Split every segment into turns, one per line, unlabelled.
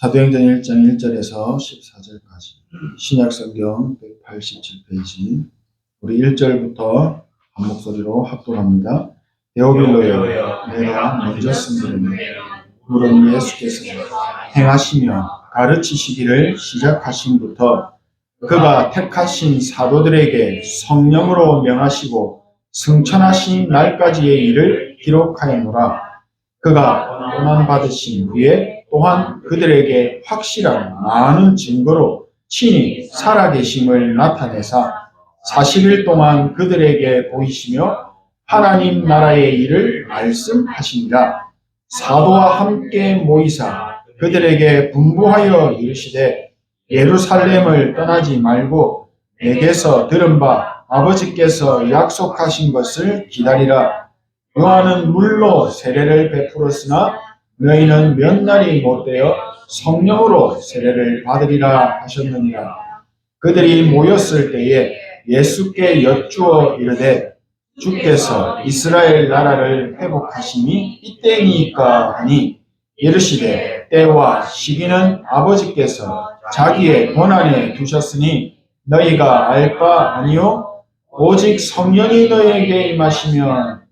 사도행전 1장 1절에서 14절까지 신약성경 187페이지 우리 1절부터 한 목소리로 합독합니다. 데오빌로여 내가 먼저 쓴 물은 예수께서 행하시며 가르치시기를 시작하신부터 그가 택하신 사도들에게 성령으로 명하시고 승천하신 날까지의 일을 기록하였노라. 그가 고난 받으신 후에 또한 그들에게 확실한 많은 증거로 친히 살아계심을 나타내사 40일 동안 그들에게 보이시며 하나님 나라의 일을 말씀하시니라. 사도와 함께 모이사 그들에게 분부하여 이르시되 예루살렘을 떠나지 말고 내게서 들은 바 아버지께서 약속하신 것을 기다리라. 요한은 물로 세례를 베풀었으나 너희는 몇 날이 못되어 성령으로 세례를 받으리라 하셨느니라. 그들이 모였을 때에 예수께 여쭈어 이르되 주께서 이스라엘 나라를 회복하심이 이때니까 하니 이르시되 때와 시기는 아버지께서 자기의 권한에 두셨으니 너희가 알 바 아니요 오직 성령이 너희에게 임하시면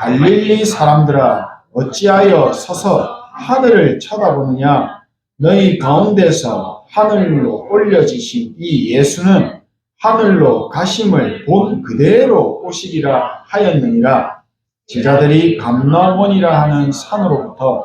갈릴리 사람들아 어찌하여 서서 하늘을 쳐다보느냐? 너희 가운데서 하늘로 올려지신 이 예수는 하늘로 가심을 본 그대로 오시리라 하였느니라. 제자들이 감나원이라 하는 산으로부터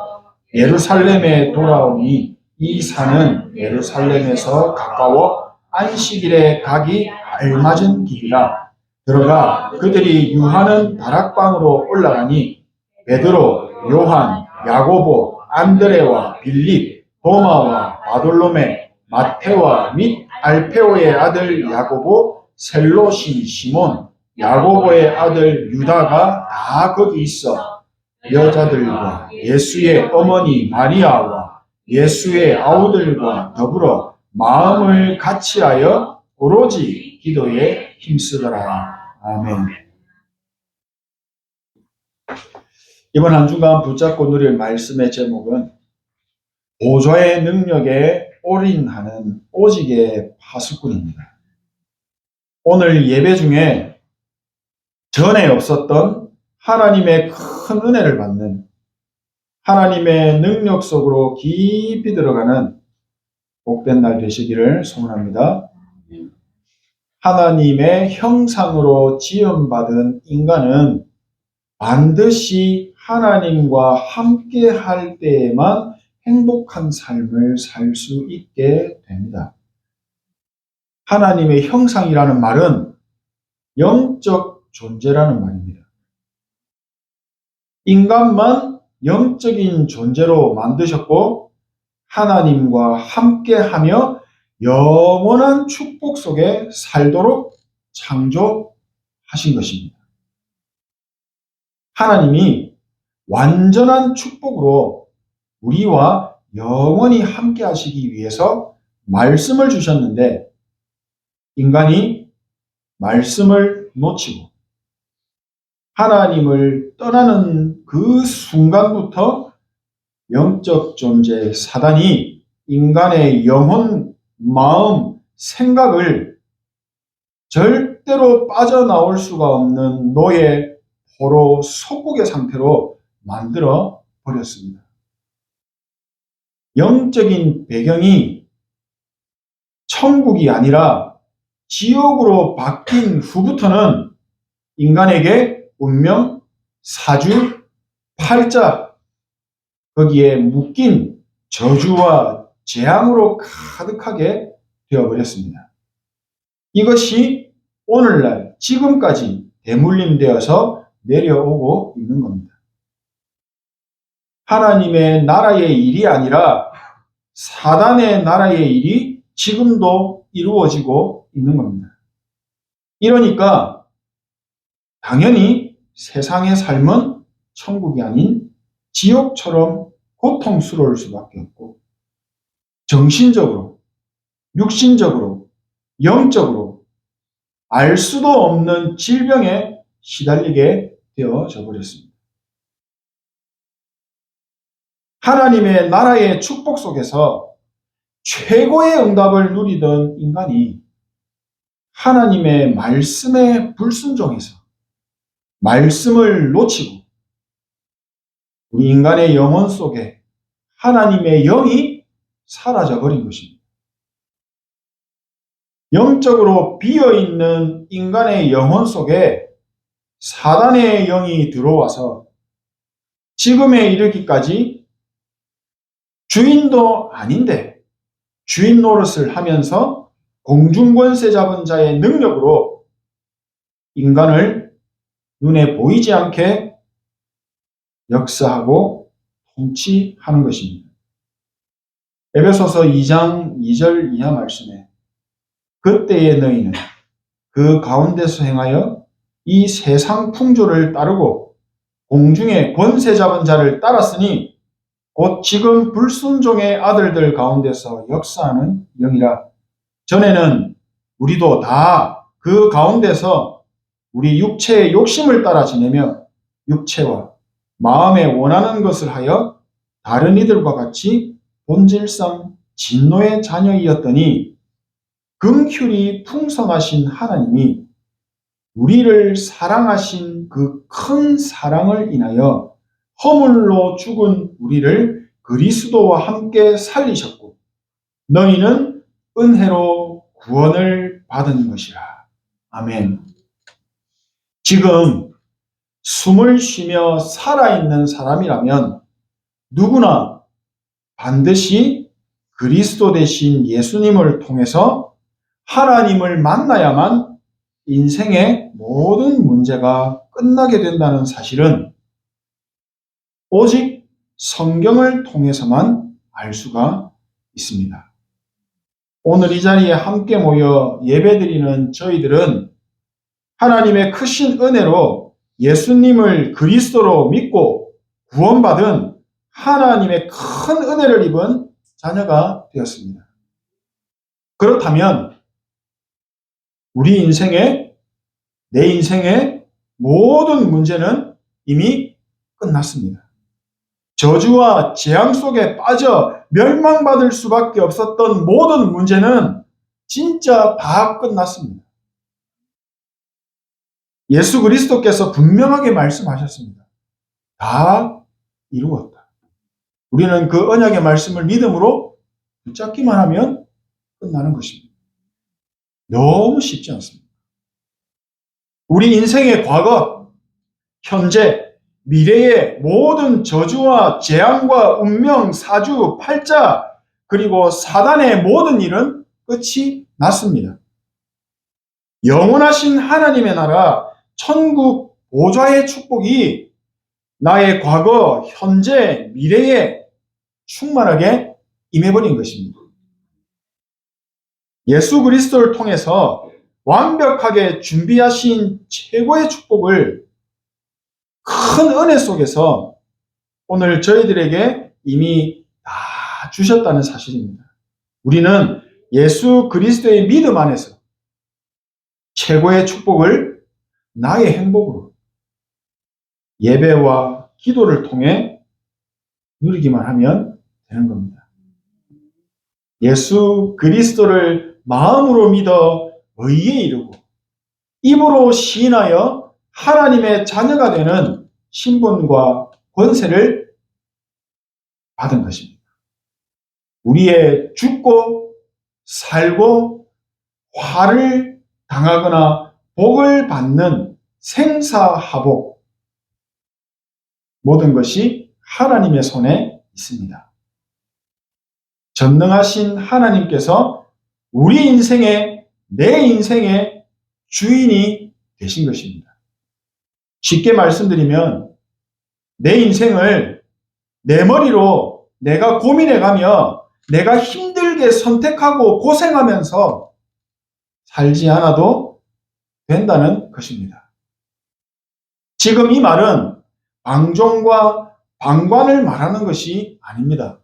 예루살렘에 돌아오니 이 산은 예루살렘에서 가까워 안식일에 가기 알맞은 길이라 들어가 그들이 유하는 다락방으로 올라가니 베드로, 요한, 야고보, 안드레와 빌립, 도마와 바돌로메, 마테와 및 알페오의 아들 야고보, 셀로신 시몬, 야고보의 아들 유다가 다 거기 있어. 여자들과 예수의 어머니 마리아와 예수의 아우들과 더불어 마음을 같이하여 오로지 기도에 힘쓰더라. 아멘. 이번 한 주간 붙잡고 누릴 말씀의 제목은 보좌의 능력에 올인하는 오직의 파수꾼입니다. 오늘 예배 중에 전에 없었던 하나님의 큰 은혜를 받는 하나님의 능력 속으로 깊이 들어가는 복된 날 되시기를 소원합니다. 하나님의 형상으로 지음받은 인간은 반드시 하나님과 함께 할 때에만 행복한 삶을 살 수 있게 됩니다. 하나님의 형상이라는 말은 영적 존재라는 말입니다. 인간만 영적인 존재로 만드셨고 하나님과 함께 하며 영원한 축복 속에 살도록 창조하신 것입니다. 하나님이 완전한 축복으로 우리와 영원히 함께 하시기 위해서 말씀을 주셨는데 인간이 말씀을 놓치고 하나님을 떠나는 그 순간부터 영적 존재 사단이 인간의 영혼, 마음, 생각을 절대로 빠져나올 수가 없는 노예, 포로, 속국의 상태로 만들어 버렸습니다. 영적인 배경이 천국이 아니라 지옥으로 바뀐 후부터는 인간에게 운명, 사주, 팔자, 거기에 묶인 저주와 재앙으로 가득하게 되어버렸습니다. 이것이 오늘날 지금까지 대물림되어서 내려오고 있는 겁니다. 하나님의 나라의 일이 아니라 사단의 나라의 일이 지금도 이루어지고 있는 겁니다. 이러니까 당연히 세상의 삶은 천국이 아닌 지옥처럼 고통스러울 수밖에 없고 정신적으로, 육신적으로, 영적으로 알 수도 없는 질병에 시달리게 되어져 버렸습니다. 하나님의 나라의 축복 속에서 최고의 응답을 누리던 인간이 하나님의 말씀에 불순종해서 말씀을 놓치고 우리 인간의 영혼 속에 하나님의 영이 사라져 버린 것입니다. 영적으로 비어 있는 인간의 영혼 속에 사단의 영이 들어와서 지금에 이르기까지 주인도 아닌데 주인 노릇을 하면서 공중권세 잡은 자의 능력으로 인간을 눈에 보이지 않게 역사하고 통치하는 것입니다. 에베소서 2장 2절 이하 말씀에 그때의 너희는 그 가운데서 행하여 이 세상 풍조를 따르고 공중의 권세 잡은 자를 따랐으니 곧 지금 불순종의 아들들 가운데서 역사하는 영이라. 전에는 우리도 다 그 가운데서 우리 육체의 욕심을 따라 지내며 육체와 마음에 원하는 것을 하여 다른 이들과 같이 본질상 진노의 자녀이었더니 긍휼이 풍성하신 하나님이 우리를 사랑하신 그 큰 사랑을 인하여 허물로 죽은 우리를 그리스도와 함께 살리셨고 너희는 은혜로 구원을 받은 것이라. 아멘. 지금 숨을 쉬며 살아있는 사람이라면 누구나 반드시 그리스도 대신 예수님을 통해서 하나님을 만나야만 인생의 모든 문제가 끝나게 된다는 사실은 오직 성경을 통해서만 알 수가 있습니다. 오늘 이 자리에 함께 모여 예배드리는 저희들은 하나님의 크신 은혜로 예수님을 그리스도로 믿고 구원받은 하나님의 큰 은혜를 입은 자녀가 되었습니다. 그렇다면 우리 인생의 내 인생의 모든 문제는 이미 끝났습니다. 저주와 재앙 속에 빠져 멸망받을 수밖에 없었던 모든 문제는 진짜 다 끝났습니다. 예수 그리스도께서 분명하게 말씀하셨습니다. 다 이루었다. 우리는 그 언약의 말씀을 믿음으로 붙잡기만 하면 끝나는 것입니다. 너무 쉽지 않습니다. 우리 인생의 과거, 현재, 미래의 모든 저주와 재앙과 운명, 사주, 팔자, 그리고 사단의 모든 일은 끝이 났습니다. 영원하신 하나님의 나라, 천국 보좌의 축복이 나의 과거, 현재, 미래에 충만하게 임해버린 것입니다. 예수 그리스도를 통해서 완벽하게 준비하신 최고의 축복을 큰 은혜 속에서 오늘 저희들에게 이미 다 주셨다는 사실입니다. 우리는 예수 그리스도의 믿음 안에서 최고의 축복을 나의 행복으로 예배와 기도를 통해 누리기만 하면 되는 겁니다. 예수 그리스도를 마음으로 믿어 의에 이르고 입으로 시인하여 하나님의 자녀가 되는 신분과 권세를 받은 것입니다. 우리의 죽고 살고 화를 당하거나 복을 받는 생사하복 모든 것이 하나님의 손에 있습니다. 전능하신 하나님께서 우리 인생의 내 인생의 주인이 되신 것입니다. 쉽게 말씀드리면 내 인생을 내 머리로 내가 고민해 가며 내가 힘들게 선택하고 고생하면서 살지 않아도 된다는 것입니다. 지금 이 말은 방종과 방관을 말하는 것이 아닙니다.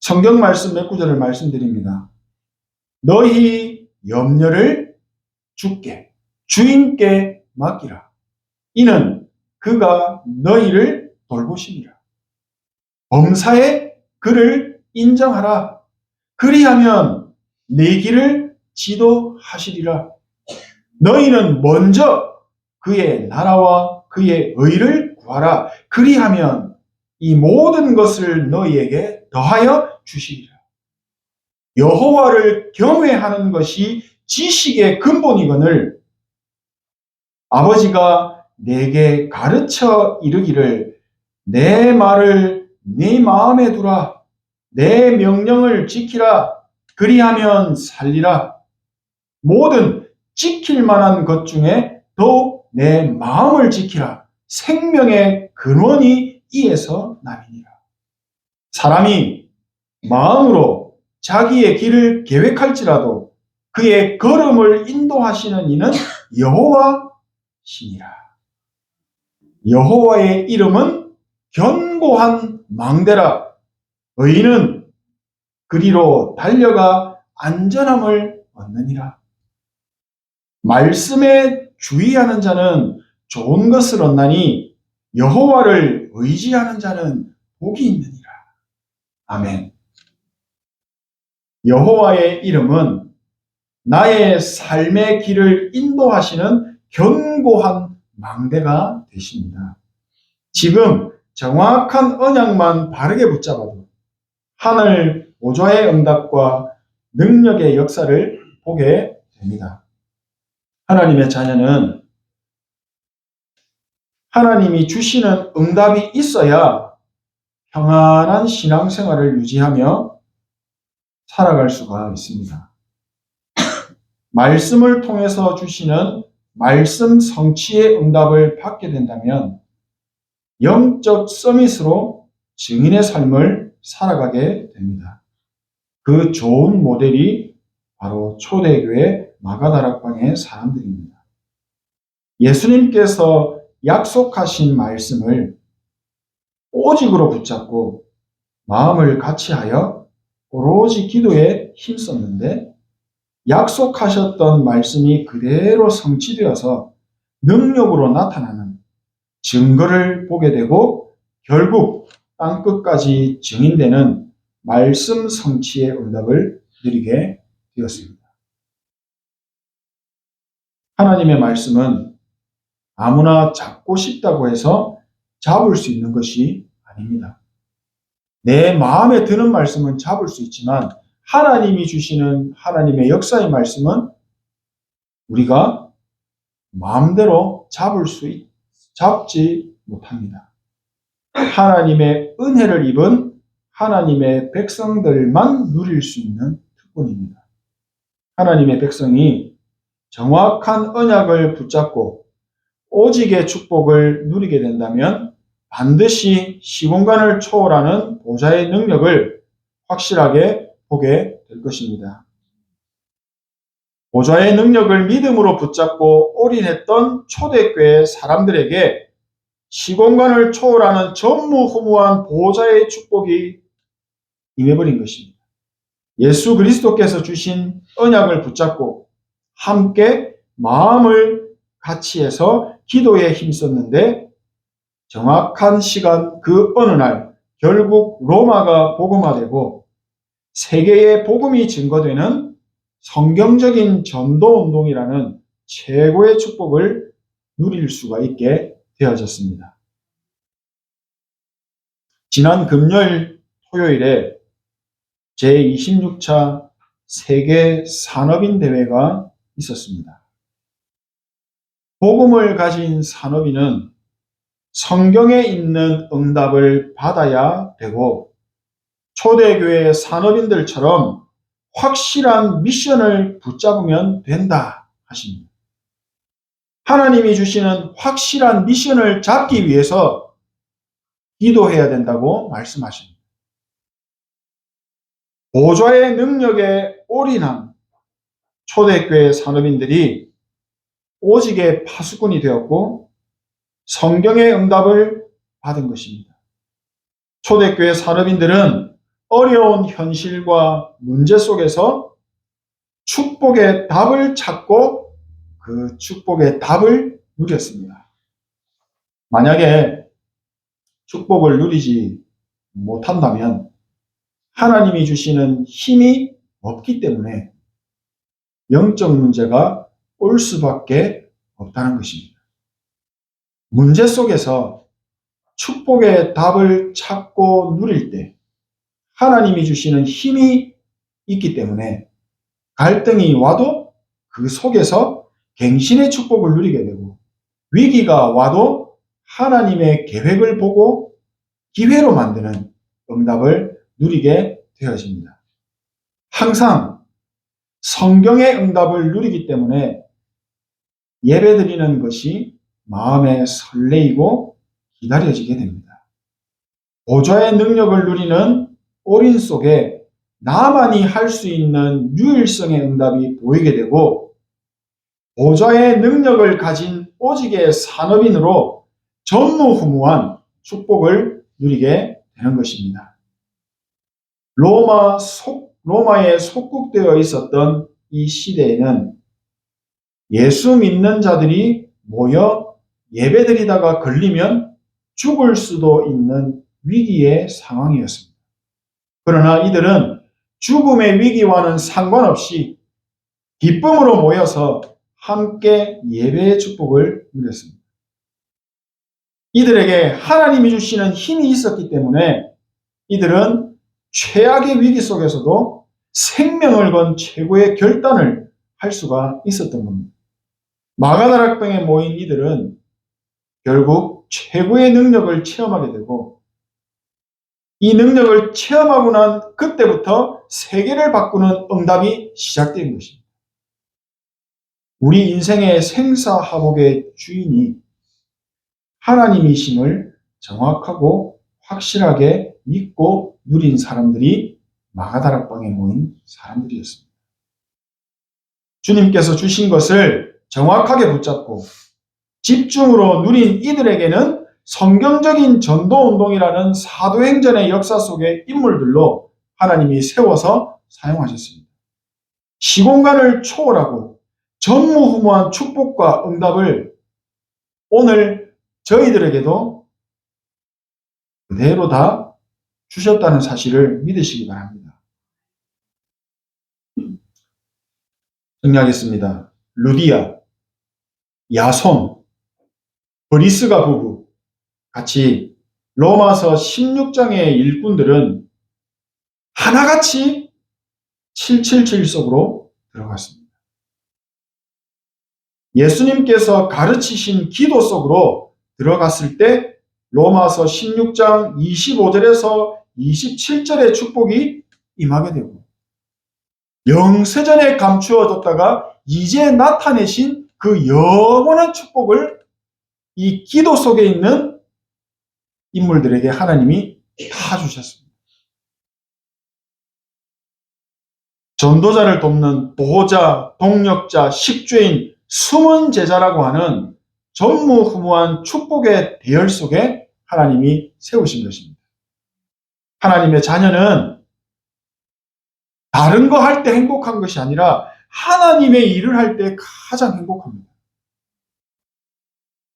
성경 말씀 몇 구절을 말씀드립니다. 너희 염려를 주께, 주인께 맡기라. 이는 그가 너희를 돌보시니라. 범사에 그를 인정하라. 그리하면 내 길을 지도하시리라. 너희는 먼저 그의 나라와 그의 의를 구하라. 그리하면 이 모든 것을 너희에게 더하여 주시리라. 여호와를 경외하는 것이 지식의 근본이거늘 아버지가 내게 가르쳐 이르기를 내 말을 네 마음에 두라 내 명령을 지키라 그리하면 살리라 모든 지킬 만한 것 중에 더 내 마음을 지키라 생명의 근원이 이에서 남이니라 사람이 마음으로 자기의 길을 계획할지라도 그의 걸음을 인도하시는 이는 여호와 신이라. 여호와의 이름은 견고한 망대라. 의인은 그리로 달려가 안전함을 얻느니라. 말씀에 주의하는 자는 좋은 것을 얻나니 여호와를 의지하는 자는 복이 있느니라. 아멘. 여호와의 이름은 나의 삶의 길을 인도하시는 견고한 망대가 되십니다. 지금 정확한 언약만 바르게 붙잡아도 하늘 보좌의 응답과 능력의 역사를 보게 됩니다. 하나님의 자녀는 하나님이 주시는 응답이 있어야 평안한 신앙생활을 유지하며 살아갈 수가 있습니다. 말씀을 통해서 주시는 말씀 성취의 응답을 받게 된다면 영적 서밋으로 증인의 삶을 살아가게 됩니다. 그 좋은 모델이 바로 초대교회 마가다락방의 사람들입니다. 예수님께서 약속하신 말씀을 오직으로 붙잡고 마음을 같이하여 오로지 기도에 힘썼는데 약속하셨던 말씀이 그대로 성취되어서 능력으로 나타나는 증거를 보게 되고 결국 땅 끝까지 증인되는 말씀 성취의 응답을 누리게 되었습니다. 하나님의 말씀은 아무나 잡고 싶다고 해서 잡을 수 있는 것이 아닙니다. 내 마음에 드는 말씀은 잡을 수 있지만 하나님이 주시는 하나님의 역사의 말씀은 우리가 마음대로 잡을 수 있, 잡지 못합니다. 하나님의 은혜를 입은 하나님의 백성들만 누릴 수 있는 특권입니다. 하나님의 백성이 정확한 언약을 붙잡고 오직의 축복을 누리게 된다면 반드시 시공간을 초월하는 보좌의 능력을 확실하게 보게 될 것입니다. 보좌의 능력을 믿음으로 붙잡고 올인했던 초대교회 사람들에게 시공간을 초월하는 전무후무한 보좌의 축복이 임해버린 것입니다. 예수 그리스도께서 주신 언약을 붙잡고 함께 마음을 같이 해서 기도에 힘썼는데 정확한 시간 그 어느 날 결국 로마가 복음화되고 세계의 복음이 증거되는 성경적인 전도 운동이라는 최고의 축복을 누릴 수가 있게 되어졌습니다. 지난 금요일 토요일에 제26차 세계 산업인 대회가 있었습니다. 복음을 가진 산업인은 성경에 있는 응답을 받아야 되고 초대교회 산업인들처럼 확실한 미션을 붙잡으면 된다 하십니다. 하나님이 주시는 확실한 미션을 잡기 위해서 기도해야 된다고 말씀하십니다. 보좌의 능력에 올인한 초대교회 산업인들이 오직의 파수꾼이 되었고 성경의 응답을 받은 것입니다. 초대교회 산업인들은 어려운 현실과 문제 속에서 축복의 답을 찾고 그 축복의 답을 누렸습니다. 만약에 축복을 누리지 못한다면 하나님이 주시는 힘이 없기 때문에 영적 문제가 올 수밖에 없다는 것입니다. 문제 속에서 축복의 답을 찾고 누릴 때 하나님이 주시는 힘이 있기 때문에 갈등이 와도 그 속에서 갱신의 축복을 누리게 되고 위기가 와도 하나님의 계획을 보고 기회로 만드는 응답을 누리게 되어집니다. 항상 성경의 응답을 누리기 때문에 예배 드리는 것이 마음에 설레이고 기다려지게 됩니다. 보좌의 능력을 누리는 올인 속에 나만이 할 수 있는 유일성의 응답이 보이게 되고 보좌의 능력을 가진 오직의 산업인으로 전무후무한 축복을 누리게 되는 것입니다. 로마 속, 로마에 속국되어 있었던 이 시대에는 예수 믿는 자들이 모여 예배드리다가 걸리면 죽을 수도 있는 위기의 상황이었습니다. 그러나 이들은 죽음의 위기와는 상관없이 기쁨으로 모여서 함께 예배의 축복을 누렸습니다. 이들에게 하나님이 주시는 힘이 있었기 때문에 이들은 최악의 위기 속에서도 생명을 건 최고의 결단을 할 수가 있었던 겁니다. 마가다락방에 모인 이들은 결국 최고의 능력을 체험하게 되고 이 능력을 체험하고 난 그때부터 세계를 바꾸는 응답이 시작된 것입니다. 우리 인생의 생사화복의 주인이 하나님이심을 정확하고 확실하게 믿고 누린 사람들이 마가다락방에 모인 사람들이었습니다. 주님께서 주신 것을 정확하게 붙잡고 집중으로 누린 이들에게는 성경적인 전도 운동이라는 사도행전의 역사 속의 인물들로 하나님이 세워서 사용하셨습니다. 시공간을 초월하고 전무후무한 축복과 응답을 오늘 저희들에게도 그대로 다 주셨다는 사실을 믿으시기 바랍니다. 정리하겠습니다. 루디아, 야손, 브리스가 부부 같이 로마서 16장의 일꾼들은 하나같이 777 속으로 들어갔습니다. 예수님께서 가르치신 기도 속으로 들어갔을 때 로마서 16장 25절에서 27절의 축복이 임하게 되고 영세전에 감추어졌다가 이제 나타내신 그 영원한 축복을 이 기도 속에 있는 인물들에게 하나님이 다 주셨습니다. 전도자를 돕는 보호자, 동력자, 식주인, 숨은 제자라고 하는 전무후무한 축복의 대열 속에 하나님이 세우신 것입니다. 하나님의 자녀는 다른 거 할 때 행복한 것이 아니라 하나님의 일을 할 때 가장 행복합니다.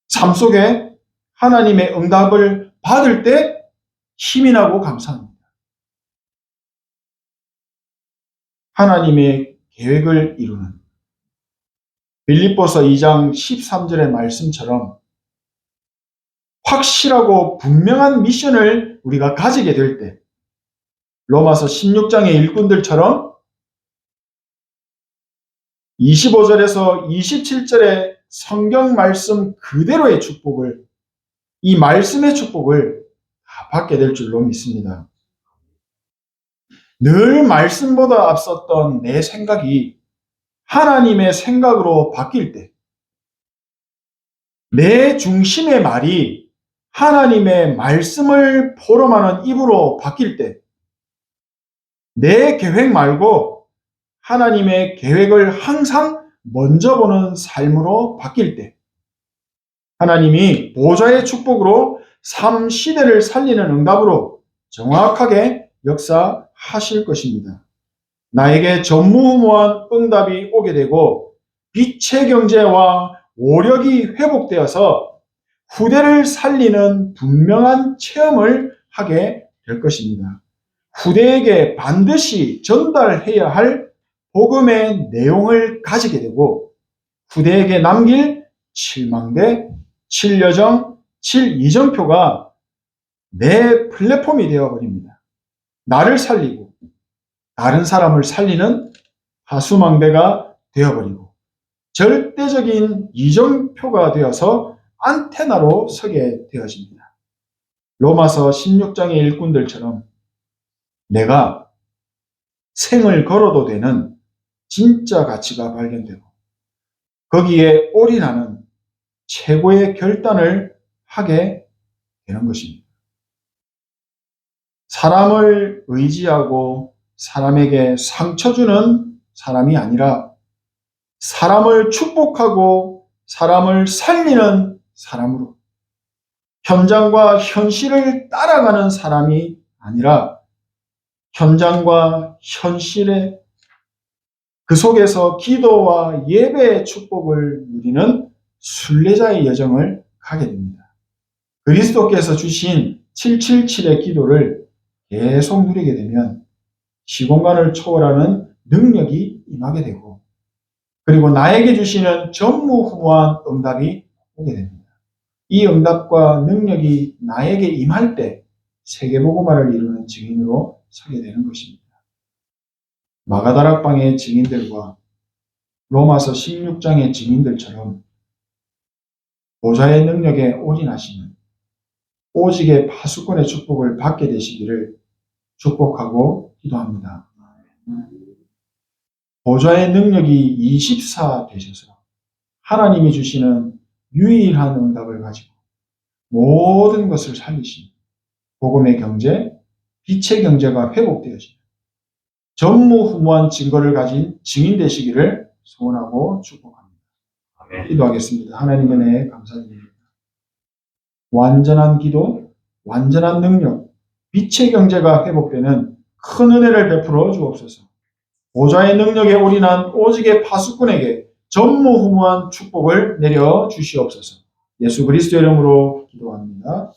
삶 속에 하나님의 응답을 받을 때 힘이 나고 감사합니다. 하나님의 계획을 이루는 빌립보서 2장 13절의 말씀처럼 확실하고 분명한 미션을 우리가 가지게 될 때, 로마서 16장의 일꾼들처럼 25절에서 27절의 성경 말씀 그대로의 축복을, 이 말씀의 축복을 다 받게 될 줄로 믿습니다. 늘 말씀보다 앞섰던 내 생각이 하나님의 생각으로 바뀔 때, 내 중심의 말이 하나님의 말씀을 포럼하는 입으로 바뀔 때, 내 계획 말고 하나님의 계획을 항상 먼저 보는 삶으로 바뀔 때 하나님이 보좌의 축복으로 삶 시대를 살리는 응답으로 정확하게 역사하실 것입니다. 나에게 전무후무한 응답이 오게 되고 빛의 경제와 오력이 회복되어서 후대를 살리는 분명한 체험을 하게 될 것입니다. 후대에게 반드시 전달해야 할 복음의 내용을 가지게 되고 후대에게 남길 7망대, 7여정, 7이정표가 내 플랫폼이 되어버립니다. 나를 살리고 다른 사람을 살리는 하수망대가 되어버리고 절대적인 이정표가 되어서 안테나로 서게 되어집니다. 로마서 16장의 일꾼들처럼 내가 생을 걸어도 되는 진짜 가치가 발견되고 거기에 올인하는 최고의 결단을 하게 되는 것입니다. 사람을 의지하고 사람에게 상처 주는 사람이 아니라 사람을 축복하고 사람을 살리는 사람으로 현장과 현실을 따라가는 사람이 아니라 현장과 현실의 그 속에서 기도와 예배의 축복을 누리는 순례자의 여정을 가게 됩니다. 그리스도께서 주신 777의 기도를 계속 누리게 되면 시공간을 초월하는 능력이 임하게 되고 그리고 나에게 주시는 전무후무한 응답이 오게 됩니다. 이 응답과 능력이 나에게 임할 때 세계보고마를 이루는 증인으로 서게 되는 것입니다. 마가다락방의 증인들과 로마서 16장의 증인들처럼 보좌의 능력에 올인하시는 오직의 파수꾼의 축복을 받게 되시기를 축복하고 기도합니다. 보좌의 능력이 24 되셔서 하나님이 주시는 유일한 응답을 가지고 모든 것을 살리신 복음의 경제, 빛의 경제가 회복되어지는 전무후무한 증거를 가진 증인 되시기를 소원하고 축복합니다.
아멘.
기도하겠습니다. 하나님 은혜에 감사드립니다. 완전한 기도, 완전한 능력, 빛의 경제가 회복되는 큰 은혜를 베풀어 주옵소서. 보좌의 능력에 올인한 오직의 파수꾼에게 전무후무한 축복을 내려 주시옵소서. 예수 그리스도 이름으로 기도합니다.